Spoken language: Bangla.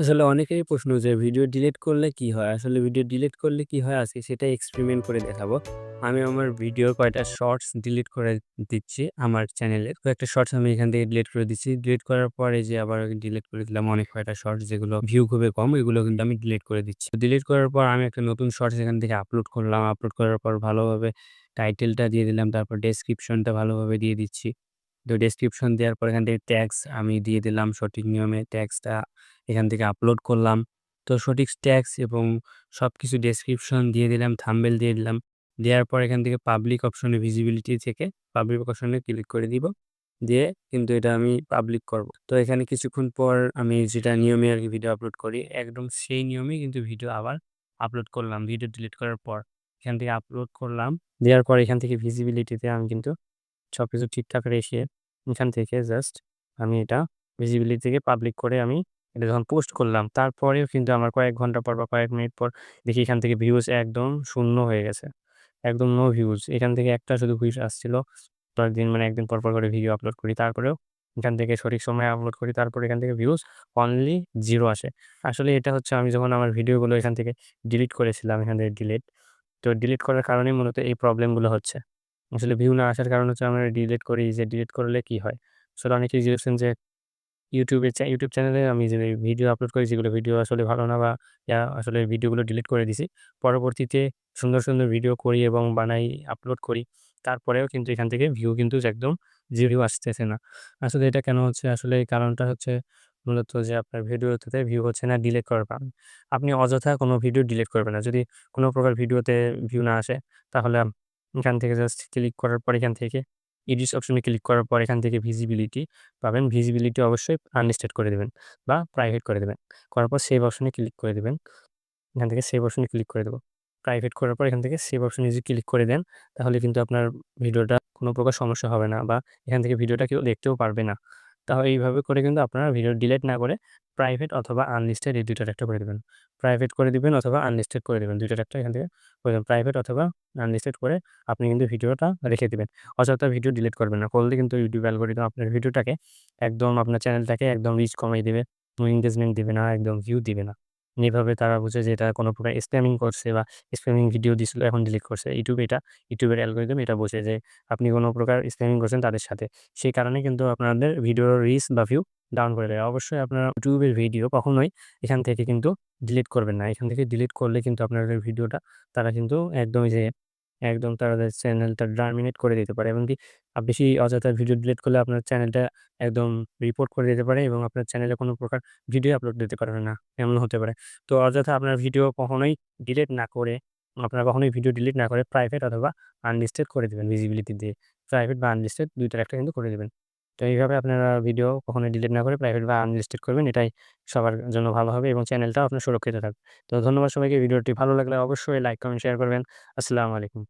আসলে অনেকেরই প্রশ্ন যে, ভিডিও ডিলিট করলে কি হয়? আসলে ভিডিও ডিলিট করলে কি হয়? আজকে সেটা এক্সপেরিমেন্ট করে দেখাবো। আমি আমার ভিডিও কয়েকটা শর্টস ডিলিট করে দিচ্ছি আমার চ্যানেলের। কয়েকটা শর্টস আমি এখান থেকে ডিলিট করে দিচ্ছি। ডিলিট করার পরে যে, আবার ডিলিট করে দিলাম অনেক কয়টা শর্টস যেগুলো ভিউ খুবই কম, এগুলো কিন্তু আমি ডিলিট করে দিচ্ছি। ডিলিট করার পর আমি একটা নতুন শর্টস এখান থেকে আপলোড করলাম। আপলোড করার পর ভালোভাবে টাইটেলটা দিয়ে দিলাম। তারপর ডেসক্রিপশনটা ভালোভাবে দিয়ে দিচ্ছি। তো ডেসক্রিপশন দেওয়ার পর এখান থেকে ট্যাক্স আমি দিয়ে দিলাম সঠিক নিয়মে ট্যাক্সটা এখান থেকে আপলোড করলাম। তো সঠিক ট্যাক্স এবং সবকিছু ডেসক্রিপশন দিয়ে দিলাম, থাম্বনেইল দিয়ে দিলাম। দেওয়ার পর এখান থেকে পাবলিক অপশনে ভিজিবিলিটি থেকে পাবলিক অপশনে ক্লিক করে দিব। দিয়ে কিন্তু এটা আমি পাবলিক করব। তো এখানে কিছুক্ষণ পর আমি যেটা নিয়মে আর কি ভিডিও আপলোড করি, একদম সেই নিয়মেই কিন্তু ভিডিও আবার আপলোড করলাম। ভিডিও ডিলিট করার পর এখান থেকে আপলোড করলাম। দেওয়ার পর এখান থেকে ভিজিবিলিটিতে আমি কিন্তু সবকিছু ঠিকঠাক রেখে এখান থেকে জাস্ট আমি এটা ভিজিবিলিটি থেকে পাবলিক করে আমি এটা যখন পোস্ট করলাম তারপরেও কিন্তু আমার কয়েক ঘণ্টা পর বা কয়েক মিনিট পর দেখি এখান থেকে ভিউজ একদম শূন্য হয়ে গেছে। একদম নো ভিউজ। এখান থেকে একটা শুধু ভিউজ আসছিল। কয়েকদিন মানে একদিন পর, পর করে ভিডিও আপলোড করি। তারপরেও এখান থেকে সঠিক সময়ে আপলোড করি। তারপরে এখান থেকে ভিউজ অনলি জিরো আসে। আসলে এটা হচ্ছে আমি যখন আমার ভিডিওগুলো এখান থেকে ডিলিট করেছিলাম এখান থেকে ডিলিট। তো ডিলিট করার কারণেই মূলত এই প্রবলেমগুলো হচ্ছে। আসলে ভিউ না আসার কারণ হচ্ছে আমরা ডিলিট করি যে ডিলিট করলে কি হয়? আসলে অনেকেই জিজ্ঞেসেন যে ইউটিউবে ইউটিউব চ্যানেলে আমি যে ভিডিও আপলোড করি যেগুলো ভিডিও আসলে ভালো না বা আসলে ভিডিওগুলো ডিলিট করে দিছি। পরবর্তীতে সুন্দর, সুন্দর ভিডিও করি এবং বানাই, আপলোড করি। তারপরেও কিন্তু এখান থেকে ভিউ কিন্তু একদম 0 ভিউ আসতেছে না। আসলে এটা কেন হচ্ছে? আসলে কারণটা হচ্ছে মূলত যে আপনার ভিডিওতে ভিউ হচ্ছে না ডিলিট কারণে। আপনি অযথা কোনো ভিডিও ডিলিট করবেন না। যদি কোনো প্রকার ভিডিওতে ভিউ না আসে তাহলে এখান থেকে জাস্ট ক্লিক করার পর এখান থেকে এডিটস অপশনে ক্লিক করার পর এখান থেকে ভিজিবিলিটি পাবেন। ভিজিবিলিটি অবশ্যই আনলিস্টেড করে দেবেন বা প্রাইভেট করে দেবেন করার পর সেভ অপশনে ক্লিক করে দেবেন এখান থেকে সেভ অপশনে ক্লিক করে দেবো প্রাইভেট করার পর এখান থেকে সেভ অপশনে যদি ক্লিক করে দেন, তাহলে কিন্তু আপনার ভিডিওটা কোনো প্রকার সমস্যা হবে না বা এখান থেকে ভিডিওটা কেউ দেখতেও পারবে না। তাহলে এইভাবে করে কিন্তু আপনারা ভিডিও ডিলেট না করে প্রাইভেট অথবা আনলিস্টেড এই দুইটার একটা করে দেবেন। প্রাইভেট করে দিবেন অথবা আনলিস্টেড করে দেবেন। দুইটার একটা এখান থেকে করে দেবেন। প্রাইভেট অথবা আনলিস্টেড করে আপনি কিন্তু ভিডিওটা রেখে দেবেন। অযথা ভিডিও ডিলিট করবেন না। করলে কিন্তু ইউটিউব অ্যালগোরিদম আপনার ভিডিওটাকে একদম আপনার চ্যানেলটাকে একদম রিচ কমিয়ে দেবে। এনগেজমেন্ট দিবে না, একদম ভিউ দিবে না। এভাবে তারা বুঝে যে এটা কোনো প্রকার স্প্যামিং করছে বা স্প্যামিং ভিডিও দিছিল, এখন ডিলিট করছে। ইউটিউব এটা ইউটিউবের অ্যালগোরিদম এটা বোঝে যে আপনি কোনো প্রকার স্প্যামিং করছেন তাদের সাথে। সেই কারণে কিন্তু আপনাদের ভিডিওর রিস বা ভিউ ডাউন করে দেয়। অবশ্যই আপনারা ইউটিউবের ভিডিও কখনোই এখান থেকে কিন্তু ডিলিট করবেন না। এখান থেকে ডিলিট করলে কিন্তু আপনাদের ভিডিওটা তারা কিন্তু একদমই যে একদম তাদের চ্যানেলটা টার্মিনেট করে দিতে পারে এবং কি আ বেশি অযথা ভিডিও ডিলিট করলে আপনার চ্যানেলটা একদম রিপোর্ট করে দিতে পারে এবং আপনার চ্যানেলে কোনো প্রকার ভিডিও আপলোড দিতে পারবে না। এমন হতে পারে। তো অযথা আপনার ভিডিও কখনোই ডিলিট না করে, আপনার কখনোই ভিডিও ডিলিট না করে প্রাইভেট অথবা আনলিস্টেড করে দিবেন ভিজিবিলিটি দিয়ে। প্রাইভেট বা আনলিস্টেড ২ টার একটা কিন্তু করে দিবেন। তো এইভাবে আপনারা ভিডিও কখনো ডিলিট না করে প্রাইভেট বা আনলিস্টেড করবেন। এটাই সবার জন্য ভালো হবে এবং চ্যানেলটাও আপনার সুরক্ষিত থাকবে। তো ধন্যবাদ সবাইকে। ভিডিওটি ভালো লাগলে অবশ্যই লাইক, কমেন্ট, শেয়ার করবেন। আসসালামু আলাইকুম।